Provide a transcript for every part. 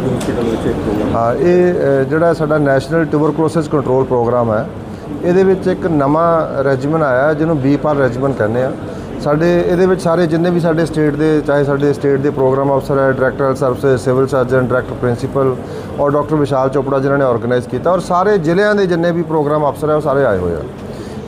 Civil hospital ਵਿੱਚ ਇੱਕ programme ਹਾਂ ਇਹ ਅ, ਜਿਹੜਾ ਸਾਡਾ ਨੈਸ਼ਨਲ ਟਿਊਬਰਕਲੋਸਿਸ ਕੰਟਰੋਲ ਪ੍ਰੋਗਰਾਮ ਹੈ ਇਹਦੇ ਵਿੱਚ ਇੱਕ ਨਵਾਂ ਰੈਜੀਮਨ ਆਇਆ ਜਿਹਨੂੰ ਬੀਪਾਰ ਰੈਜੀਮਨ ਕਹਿੰਦੇ ਆ। ਸਾਡੇ ਇਹਦੇ ਵਿੱਚ ਸਾਰੇ ਜਿੰਨੇ ਵੀ ਸਾਡੇ ਸਟੇਟ ਦੇ ਚਾਹੇ ਸਾਡੇ ਸਟੇਟ ਦੇ ਪ੍ਰੋਗਰਾਮ ਅਫਸਰ ਹੈ director health service civil surgeon director principal ਔਰ ਡਾਕਟਰ ਵਿਸ਼ਾਲ ਚੋਪੜਾ ਜਿਨ੍ਹਾਂ ਨੇ ਆਰਗੇਨਾਈਜ਼ ਕੀਤਾ। ਔਰ ਸਾਰੇ ਜ਼ਿਲ੍ਹਿਆਂ ਦੇ ਜਿੰਨੇ ਵੀ ਪ੍ਰੋਗਰਾਮ ਅਫਸਰ ਹੈ ਉਹ ਸਾਰੇ ਆਏ ਹੋਏ ਆ।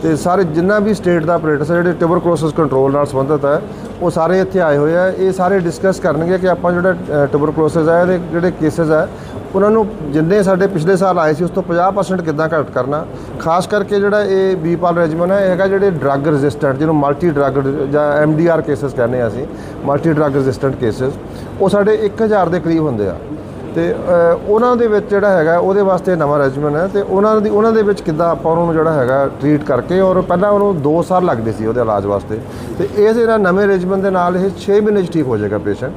ਤੇ ਸਾਰੇ ਜਿੰਨਾ ਵੀ ਸਟੇਟ ਦਾ ਆਪਰੇਟਰਸ ਜਿਹੜੇ ਟਿਊਬਰਕਲੋਸਿਸ ਕੰਟਰੋਲ ਨਾਲ ਸੰਬੰਧਿਤ ਹੈ ਉਹ ਸਾਰੇ ਇੱਥੇ ਆਏ ਹੋਏ ਆ। ਇਹ ਸਾਰੇ ਡਿਸਕਸ ਕਰਨਗੇ ਕਿ ਆਪਾਂ ਜਿਹੜਾ ਟਿਊਬਰਕਲੋਸਿਸ ਹੈ ਇਹਦੇ ਜਿਹੜੇ ਕੇਸਸ ਹੈ ਉਹਨਾਂ ਨੂੰ ਜਿੰਨੇ ਸਾਡੇ ਪਿਛਲੇ ਸਾਲ ਆਏ ਸੀ, ਉਸ ਤੋਂ 50% ਕਿੱਦਾਂ ਘਟ ਕਰਨਾ। ਖਾਸ ਕਰਕੇ ਜਿਹੜਾ ਇਹ ਬੀਪਾਲ ਰੈਜੀਮਨ ਹੈ ਇਹ ਹੈਗਾ ਜਿਹੜੇ ਡਰੱਗ ਰੈਜ਼ਿਸਟੈਂਟ ਜਿਹਨੂੰ ਮਲਟੀ ਡਰੱਗ ਜਾਂ ਐੱਮ ਡੀ ਆਰ ਕੇਸਸ ਕਹਿੰਦੇ ਆ ਅਸੀਂ ਮਲਟੀ ਡਰੱਗ ਰੈਜ਼ਿਸਟੈਂਟ ਕੇਸਸ ਉਹ ਸਾਡੇ 1000 ਦੇ ਕਰੀਬ ਹੁੰਦੇ ਆ। ਤੇ ਉਹਨਾਂ ਦੇ ਵਿੱਚ ਜਿਹੜਾ ਹੈਗਾ, ਉਹਦੇ ਵਾਸਤੇ ਨਵਾਂ ਰੈਜੀਮਨ ਹੈ ਤੇ ਉਹਨਾਂ ਦੀ, ਉਹਨਾਂ ਦੇ ਵਿੱਚ ਕਿੱਦਾਂ ਆਪਾਂ ਉਹਨਾਂ ਨੂੰ ਜਿਹੜਾ ਹੈਗਾ ਟ੍ਰੀਟ ਕਰਕੇ ਔਰ ਪਹਿਲਾਂ ਉਹਨੂੰ 2 ਸਾਲ ਲੱਗਦੇ ਸੀ ਉਹਦੇ ਇਲਾਜ ਵਾਸਤੇ। ਤੇ ਇਸ ਜਿਹੜਾ ਨਵੇਂ ਰੈਜੀਮਨ ਦੇ ਨਾਲ ਇਹ 6 ਮਹੀਨੇ 'ਚ ਠੀਕ ਹੋ ਜਾਏਗਾ ਪੇਸ਼ੈਂਟ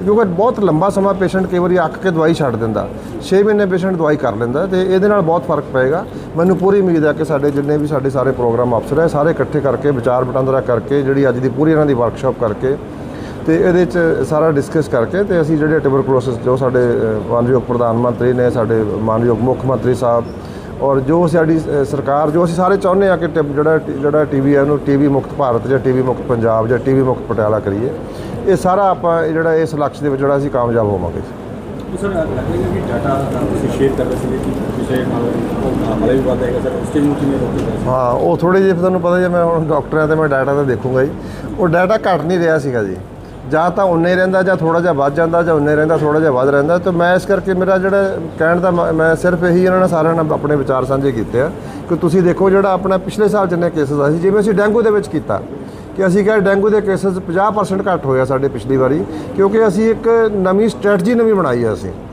ਕਿਉਂਕਿ ਬਹੁਤ ਲੰਬਾ ਸਮਾਂ ਪੇਸ਼ੈਂਟ ਕਈ ਵਾਰੀ ਅੱਕ ਕੇ ਦਵਾਈ ਛੱਡ ਦਿੰਦਾ। 6 ਮਹੀਨੇ ਪੇਸ਼ੈਂਟ ਦਵਾਈ ਕਰ ਲੈਂਦਾ ਤੇ ਇਹਦੇ ਨਾਲ ਬਹੁਤ ਫ਼ਰਕ ਪਏਗਾ। ਮੈਨੂੰ ਪੂਰੀ ਉਮੀਦ ਹੈ ਕਿ ਸਾਡੇ ਜਿੰਨੇ ਵੀ ਸਾਡੇ ਸਾਰੇ ਪ੍ਰੋਗਰਾਮ ਅਫਸਰ ਹੈ, ਸਾਰੇ ਇਕੱਠੇ ਕਰਕੇ, ਵਿਚਾਰ ਵਟਾਂਦਰਾ ਕਰਕੇ, ਜਿਹੜੀ ਅੱਜ ਦੀ ਪੂਰੀ ਇਹਨਾਂ ਦੀ ਵਰਕਸ਼ਾਪ ਕਰਕੇ ਤੇ ਇਹਦੇ ਚ ਸਾਰਾ ਡਿਸਕਸ ਕਰਕੇ ਤੇ ਅਸੀਂ ਜਿਹੜੇ ਟਿਊਬਰਕਲੋਸਿਸ ਜੋ ਸਾਡੇ ਮਾਨਯੋਗ ਪ੍ਰਧਾਨ ਮੰਤਰੀ ਨੇ ਸਾਡੇ ਮਾਨਯੋਗ ਮੁੱਖ ਮੰਤਰੀ ਸਾਹਿਬ ਔਰ ਜੋ ਸਾਡੀ ਸਰਕਾਰ ਜੋ ਅਸੀਂ ਸਾਰੇ ਚਾਹੁੰਦੇ ਆ ਕਿ ਜਿਹੜਾ ਜਿਹੜਾ ਟੀਵੀ ਹੈ ਉਹਨੂੰ ਟੀਵੀ ਮੁਕਤ ਭਾਰਤ ਜਾਂ ਟੀਵੀ ਮੁਕਤ ਪੰਜਾਬ ਜਾਂ ਟੀਵੀ ਮੁਕਤ ਪਟਿਆਲਾ ਕਰੀਏ ਇਹ ਸਾਰਾ ਆਪਾਂ ਜਿਹੜਾ ਇਸ ਲਕਸ਼ ਦੇ ਵਿੱਚ ਜਿਹੜਾ ਅਸੀਂ ਕਾਮਯਾਬ ਹੋਵਾਂਗੇ। ਸਰ ਲੱਗਦਾ ਕਿ ਡਾਟਾ ਤੁਸੀਂ ਸ਼ੇਅਰ ਕਰ ਰਹੇ ਸੀ ਕਿ ਕਿਸੇ ਨਾਲ ਵੀ ਬਾਤ ਹੈਗਾ ਸਰ ਉਸ ਨੂੰ ਕਿਵੇਂ ਰੋਕਿਆ ਜਾ ਹਾਂ ਉਹ ਥੋੜੇ ਜਿਹੇ ਤੁਹਾਨੂੰ ਪਤਾ ਜੇ ਮੈਂ ਹੁਣ ਡਾਕਟਰ ਆ ਤੇ ਮੈਂ ਡਾਟਾ ਤਾਂ ਦੇਖੂੰਗਾ ਹੀ। ਉਹ ਡਾਟਾ ਘਟ ਨਹੀਂ ਰਿਹਾ ਸੀਗਾ ਜੀ। ਜਾਂ ਤਾਂ ਉਨੇ ਰਹਿੰਦਾ ਜਾਂ ਥੋੜਾ ਜਿਹਾ ਵੱਧ ਜਾਂਦਾ ਜਾਂ ਉਨੇ ਰਹਿੰਦਾ ਥੋੜਾ ਜਿਹਾ ਵੱਧ ਰਹਿੰਦਾ। ਤਾਂ ਮੈਂ ਇਸ ਕਰਕੇ ਮੇਰਾ ਜਿਹੜਾ ਕਹਿਣ ਦਾ ਮੈਂ ਸਿਰਫ ਇਹੀ ਇਹਨਾਂ ਨਾਲ ਸਾਰਿਆਂ ਨਾਲ ਆਪਣੇ ਵਿਚਾਰ ਸਾਂਝੇ ਕੀਤੇ ਆ ਕਿ ਤੁਸੀਂ ਦੇਖੋ ਜਿਹੜਾ ਆਪਣਾ ਪਿਛਲੇ ਸਾਲ ਜਿੰਨੇ ਕੇਸਸ ਆ ਸੀ, ਜਿਵੇਂ ਅਸੀਂ ਡੈਂਗੂ ਦੇ ਵਿੱਚ ਕੀਤਾ, ਕਿ ਅਸੀਂ ਕਿਹਾ ਡੈਂਗੂ ਦੇ ਕੇਸਸ 50% ਘੱਟ ਹੋਇਆ ਸਾਡੇ ਪਿਛਲੀ ਵਾਰੀ, ਕਿਉਂਕਿ ਅਸੀਂ ਇੱਕ ਨਵੀਂ ਸਟ੍ਰੈਟਜੀ ਨਵੀਂ ਬਣਾਈ ਹੈ ਅਸੀਂ।